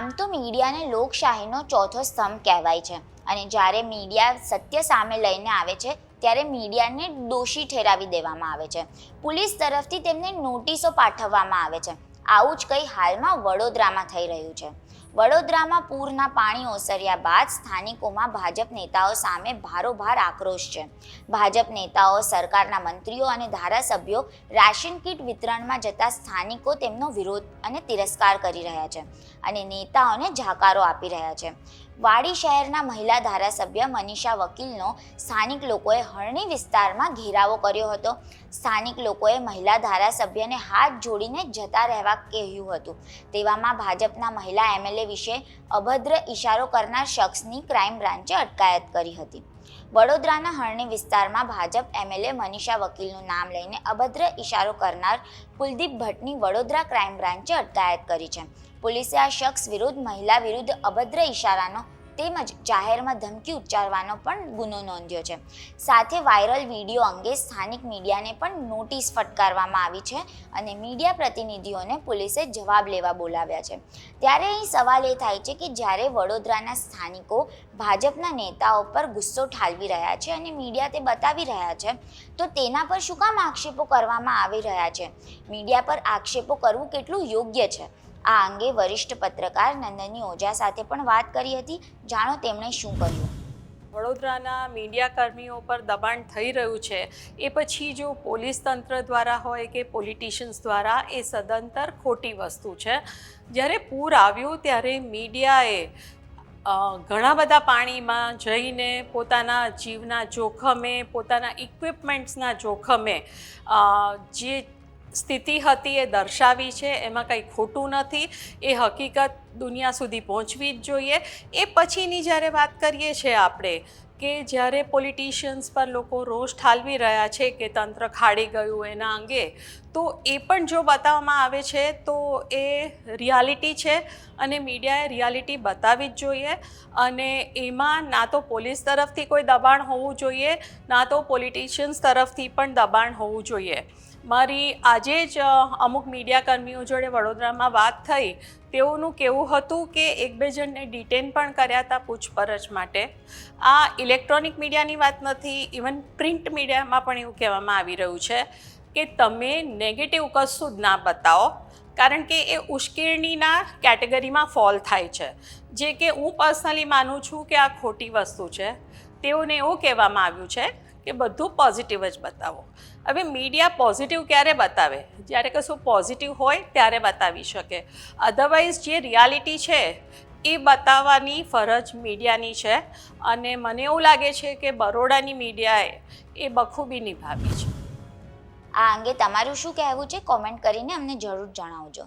આમ તો મીડિયાને લોકશાહીનો ચોથો સ્તંભ કહેવાય છે. અને જ્યારે મીડિયા સત્ય સામે લઈને આવે છે, ત્યારે મીડિયાને દોષી ઠેરાવી દેવામાં આવે છે. પોલીસ તરફથી તેમને નોટિસો પાઠવવામાં આવે છે. આવું જ કંઈ હાલમાં વડોદરામાં થઈ રહ્યું છે. વડોદરામાં પૂરના પાણી ઓસર્યા બાદ સ્થાનિકોમાં ભાજપ નેતાઓ સામે ભારોભાર આક્રોશ છે. ભાજપ નેતાઓ, સરકારના મંત્રીઓ અને ધારાસભ્યો રાશન કીટ વિતરણમાં જતા સ્થાનિકો તેમનો વિરોધ અને તિરસ્કાર કરી રહ્યા છે અને નેતાઓને જાકારો આપી રહ્યા છે. વાડી શહેરના મહિલા ધારાસભ્ય મનીષા વકીલનો સ્થાનિક લોકોએ હરણી વિસ્તારમાં ઘેરાવો કર્યો હતો. સ્થાનિક લોકોએ મહિલા ધારાસભ્યને હાથ જોડીને જતા રહેવા કહ્યું હતું. તેવામાં ભાજપના મહિલા એમએલએ વિશે અભદ્ર ઇશારો કરનાર શખ્સની ક્રાઇમ બ્રાન્ચે અટકાયત કરી હતી. વડોદરાના હરણી વિસ્તારમાં ભાજપ એમએલએ મનીષા વકીલનું નામ લઈને અભદ્ર ઇશારો કરનાર કુલદીપ ભટ્ટની વડોદરા ક્રાઇમ બ્રાન્ચે અટકાયત કરી છે. પોલીસે આ શખ્સ વિરુદ્ધ મહિલા વિરુદ્ધ અભદ્ર ઇશારાનો તેમજ જાહેરમાં ધમકી ઉચ્ચારવાનો પણ ગુનો નોંધ્યો છે. સાથે વાયરલ વીડિયો અંગે સ્થાનિક મીડિયાને પણ નોટિસ ફટકારવામાં આવી છે અને મીડિયા પ્રતિનિધિઓને પોલીસે જવાબ લેવા બોલાવ્યા છે. ત્યારે અહીં સવાલ એ થાય છે કે જ્યારે વડોદરાના સ્થાનિકો ભાજપના નેતાઓ પર ગુસ્સો ઠાલવી રહ્યા છે અને મીડિયા તે બતાવી રહ્યા છે, તો તેના પર શું કામ આક્ષેપો કરવામાં આવી રહ્યા છે? મીડિયા પર આક્ષેપો કરવું કેટલું યોગ્ય છે? આ અંગે વરિષ્ઠ પત્રકાર નંદની ઓઝા સાથે પણ વાત કરી હતી. જાણો તેમણે શું કહ્યું? વડોદરાના મીડિયા કર્મીઓ પર દબાણ થઈ રહ્યું છે. એ પછી જો પોલીસ તંત્ર દ્વારા હોય કે પોલિટિશિયન્સ દ્વારા, એ સદંતર ખોટી વસ્તુ છે. જ્યારે પૂર આવ્યું ત્યારે મીડિયાએ ઘણા બધા પાણીમાં જઈને પોતાના જીવના જોખમે, પોતાના ઇક્વિપમેન્ટ્સના જોખમે જે સ્થિતિ હતી એ દર્શાવી છે, એમાં કંઈ ખોટું નથી, એ હકીકત દુનિયા સુધી પહોંચવી જ જોઈએ. એ પછીની જ્યારે વાત કરીએ છીએ આપણે કે જ્યારે પોલિટિશિયન્સ પર લોકો રોષ ઠાલવી રહ્યા છે કે તંત્ર ખાડી ગયું એના અંગે, તો એ પણ જો બતાવવામાં આવે છે, તો એ રિયાલિટી છે અને મીડિયાએ રિયાલિટી બતાવવી જ જોઈએ. અને એમાં ના તો પોલીસ તરફથી કોઈ દબાણ હોવું જોઈએ, ના તો પોલિટિશિયન્સ તરફથી પણ દબાણ હોવું જોઈએ. મારી આજે જ અમુક મીડિયા કર્મીઓ જોડે વડોદરામાં વાત થઈ તેઓનું કહેવું હતું કે એક બે જણને ડિટેન પણ કર્યા હતા પૂછપરછ માટે. આ ઇલેક્ટ્રોનિક મીડિયાની વાત નથી ઇવન પ્રિન્ટ મીડિયામાં પણ એવું કહેવામાં આવી રહ્યું છે કે તમે નેગેટિવ કશું જ ના બતાવો, કારણ કે એ ઉશ્કેરણીના કેટેગરીમાં ફોલ થાય છે. જે કે હું પર્સનલી માનું છું કે આ ખોટી વસ્તુ છે. તેઓને એવું કહેવામાં આવ્યું છે કે બધું પોઝિટિવ જ બતાવો. હવે મીડિયા પોઝિટિવ ક્યારે બતાવે? જ્યારે કશું પોઝિટિવ હોય, ત્યારે બતાવી શકે. અધરવાઇઝ જે રિયાલિટી છે, એ બતાવવાની ફરજ મીડિયાની છે. અને મને એવું લાગે છે કે બરોડાની મીડિયાએ એ બખૂબી નિભાવી છે. આ અંગે તમારું શું કહેવું છે? કોમેન્ટ કરીને અમને જરૂર જણાવજો.